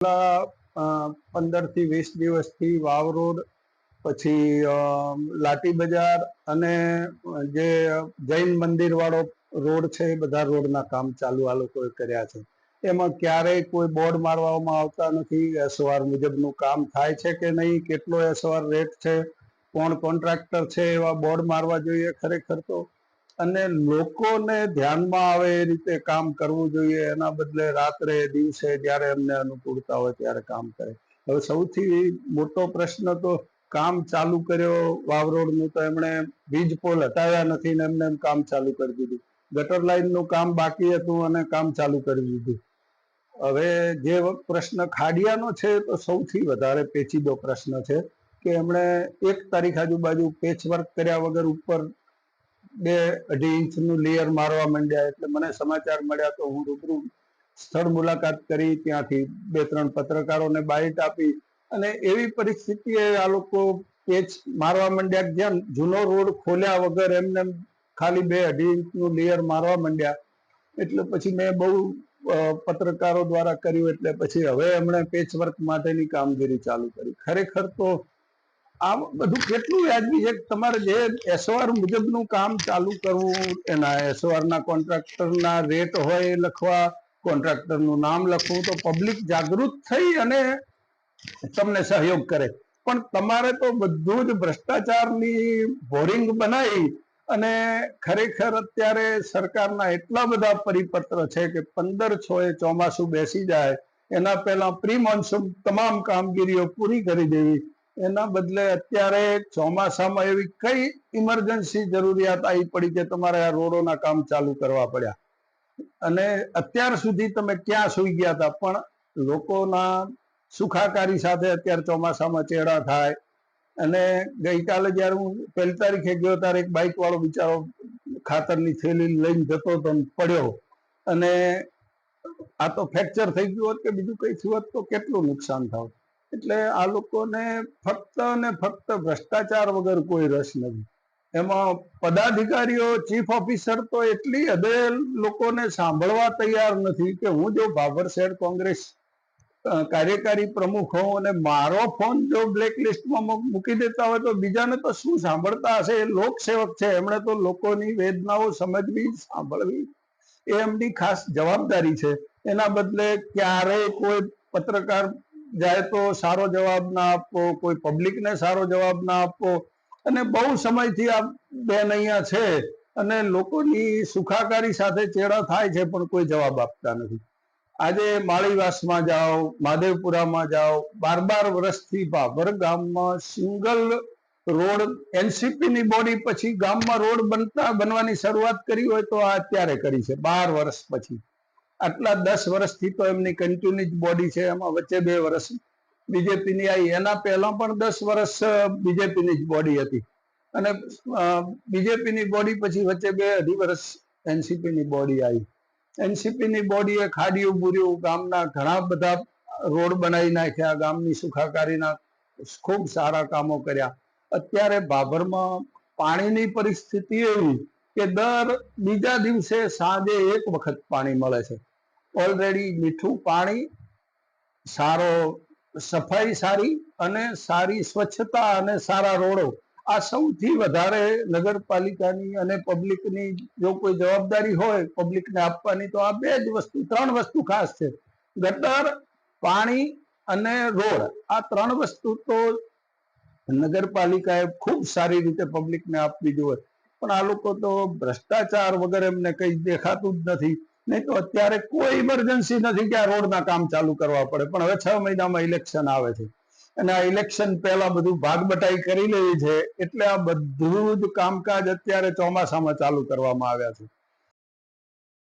પંદરથી વીસ દિવસથી વાવ રોડ, પછી લાટી બજાર અને જે જૈન મંદિર વાળો રોડ છે એ બધા રોડના કામ ચાલુ આ લોકોએ કર્યા છે. એમાં ક્યારેય કોઈ બોર્ડ મારવામાં આવતા નથી, એસઓઆર મુજબનું કામ થાય છે કે નહીં, કેટલો એસઓઆર રેટ છે, કોણ કોન્ટ્રાક્ટર છે એવા બોર્ડ મારવા જોઈએ ખરેખર તો અને લોકોને ધ્યાનમાં આવે એ રીતે કામ કરવું જોઈએ. એના બદલે રાત્રે, દિવસે જ્યારે એમને અનુકૂળતા હોય ત્યારે કામ કરે. હવે સૌથી મોટો પ્રશ્ન તો કામ ચાલુ કર્યો વાવરોડનું તો એમણે વીજ પોલ હટાવ્યા નથી ને એમને એમ કામ ચાલુ કરી દીધું. ગટર લાઈનનું કામ બાકી હતું અને કામ ચાલુ કરી દીધું. હવે જે પ્રશ્ન ખાડિયાનો છે તો સૌથી વધારે પેચીદો પ્રશ્ન છે કે એમણે એક તારીખ આજુબાજુ પેચવર્ક કર્યા વગર ઉપર બે અઢી ઇંચનું લેયર મારવા માંડ્યા એટલે મને સમાચાર મળ્યા તો હું રૂબરૂ સ્થળ મુલાકાત કરી. ત્યાંથી બે ત્રણ પત્રકારોને બાઇટ આપી અને એવી પરિસ્થિતિએ આ લોકો પેચ મારવા માંડ્યા જ્યાં જૂનો રોડ ખોલ્યા વગર એમને ખાલી બે અઢી ઇંચનું લેયર મારવા માંડ્યા. એટલે પછી મેં બહુ પત્રકારો દ્વારા કર્યું એટલે પછી હવે એમણે પેચ વર્ક માટેની કામગીરી ચાલુ કરી. ખરેખર તો આ બધું કેટલું વ્યાજબી છે? તમારે જે એસઓઆર મુજબનું કામ ચાલુ કરવું, એના એસઓઆર ના કોન્ટ્રાક્ટરના રેટ હોય એ લખવા, કોન્ટ્રાક્ટરનું નામ લખવું, તો પબ્લિક જાગૃત થઈ અને તમને સહયોગ કરે. પણ તમારે તો બધું જ ભ્રષ્ટાચારની બોરિંગ બનાવી અને ખરેખર અત્યારે સરકારના એટલા બધા પરિપત્ર છે કે પંદર છ એ ચોમાસું બેસી જાય, એના પહેલા પ્રી મોન્સૂન તમામ કામગીરીઓ પૂરી કરી દેવી. એના બદલે અત્યારે ચોમાસામાં એવી કઈ ઇમરજન્સી જરૂરિયાત આવી પડી કે તમારે આ રોડોના કામ ચાલુ કરવા પડ્યા? અને અત્યાર સુધી તમે ક્યાં સુઈ ગયા હતા? પણ લોકોના સુખાકારી સાથે અત્યારે ચોમાસામાં ચેડા થાય. અને ગઈકાલે જ્યારે હું પહેલી તારીખે ગયો ત્યારે એક બાઇક વાળો બિચારો ખાતરની થેલી લઈને જતો હતો પડ્યો. અને આ તો ફ્રેક્ચર થઈ ગયું હોત કે બીજું કઈ થયું હોત તો કેટલું નુકસાન થાત? એટલે આ લોકોને ફક્ત ને ફક્ત ભ્રષ્ટાચાર વગર કોઈ રસ નથી. એમાં પદાધિકારીઓ ચીફ ઓફિસર તો એટલી હદે લોકોને સાંભળવા તૈયાર નથી કે હું જો ભાભર શહેર કોંગ્રેસ કાર્યકારી પ્રમુખ હોઉં અને મારો ફોન જો બ્લેક લિસ્ટમાં મૂકી દેતા હોય તો બીજાને તો શું સાંભળતા હશે? એ લોકસેવક છે, એમણે તો લોકોની વેદનાઓ સમજવી, સાંભળવી. એ એમની ખાસ જવાબદારી છે. એના બદલે ક્યારેય કોઈ પત્રકાર જાય તો સારો જવાબ ના આપવો કોઈ પબ્લિકને સારો જવાબ ના આપવો અને બહુ સમયથી આ બેન અહીંયા છે અને લોકોની સુખાકારી સાથે ચેડા થાય છે પણ કોઈ જવાબ આપતા નથી. આજે માળીવાસમાં જાઓ, માધેવપુરામાં જાઓ, બાર બાર વર્ષથી ભાભર ગામમાં સિંગલ રોડ એનસીપીની બોડી પછી ગામમાં રોડ બનતા, બનવાની શરૂઆત કરી હોય તો આ અત્યારે કરી છે, બાર વર્ષ પછી. આટલા દસ વર્ષથી તો એમની કન્ટિન્યુ બોડી છે, એમાં વચ્ચે બે વર્ષ. બીજેપીની આવી એના પહેલા પણ દસ વર્ષ બીજેપીની જ બોડી હતી. અને બીજેપીની બોડી પછી વચ્ચે બે અઢી વર્ષ એનસીપીની બોડી આવી. એનસીપીની બોડીએ ખાડિયું બુર્યું, ગામના ઘણા બધા રોડ બનાવી નાખ્યા, ગામની સુખાકારીના ખૂબ સારા કામો કર્યા. અત્યારે ભાભરમાં પાણીની પરિસ્થિતિ એવી કે દર બીજા દિવસે સાંજે એક વખત પાણી મળે છે. ઓલરેડી મીઠું પાણી, સારો સફાઈ સારી અને સારી સ્વચ્છતા અને સારા રોડો. આ સૌથી વધારે નગરપાલિકાની અને પબ્લિકની જો કોઈ જવાબદારી હોય, પબ્લિકને આપવાની, તો આ બે જ વસ્તુ, ત્રણ વસ્તુ ખાસ છે. ગટર, પાણી અને રોડ. આ ત્રણ વસ્તુ તો નગરપાલિકાએ ખૂબ સારી રીતે પબ્લિકને આપવી જોઈએ. પણ આ લોકો તો ભ્રષ્ટાચાર વગર એમને કઈ દેખાતું જ નથી. નહીં તો અત્યારે કોઈ ઇમરજન્સી નથી કે આ રોડના કામ ચાલુ કરવા પડે. પણ હવે છ મહિનામાં ઇલેક્શન આવે છે. અને આ ઇલેક્શન પહેલા બધું ભાગબટાઈ કરી લેવી છે. એટલે આ બધું જ કામકાજ અત્યારે ચોમાસામાં ચાલુ કરવામાં આવ્યા છે.